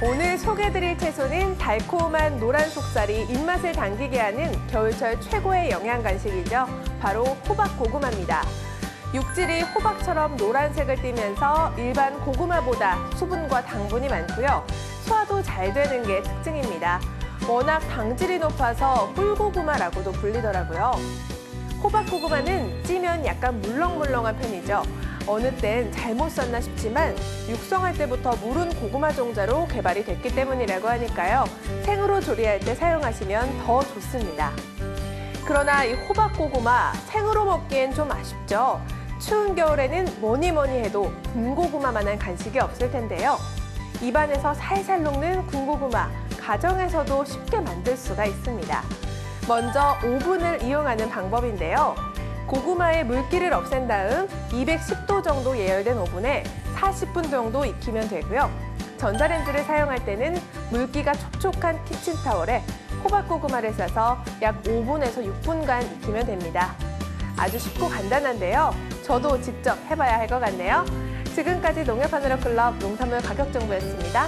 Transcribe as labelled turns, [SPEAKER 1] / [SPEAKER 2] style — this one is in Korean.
[SPEAKER 1] 오늘 소개드릴 채소는 달콤한 노란 속살이 입맛을 당기게 하는 겨울철 최고의 영양 간식이죠. 바로 호박 고구마입니다. 육질이 호박처럼 노란색을 띠면서 일반 고구마보다 수분과 당분이 많고요. 소화도 잘 되는 게 특징입니다. 워낙 당질이 높아서 꿀고구마라고도 불리더라고요. 호박고구마는 찌면 약간 물렁물렁한 편이죠. 어느 땐 잘못 썰나 싶지만 육성할 때부터 무른 고구마 종자로 개발이 됐기 때문이라고 하니까요. 생으로 조리할 때 사용하시면 더 좋습니다. 그러나 이 호박고구마 생으로 먹기엔 좀 아쉽죠. 추운 겨울에는 뭐니 뭐니 해도 군고구마만한 간식이 없을 텐데요. 입안에서 살살 녹는 군고구마, 가정에서도 쉽게 만들 수가 있습니다. 먼저 오븐을 이용하는 방법인데요. 고구마의 물기를 없앤 다음 210도 정도 예열된 오븐에 40분 정도 익히면 되고요. 전자레인지를 사용할 때는 물기가 촉촉한 키친타월에 호박고구마를 싸서 약 5분에서 6분간 익히면 됩니다. 아주 쉽고 간단한데요. 저도 직접 해봐야 할 것 같네요. 지금까지 농협하느라 클럽 농산물 가격 정보였습니다.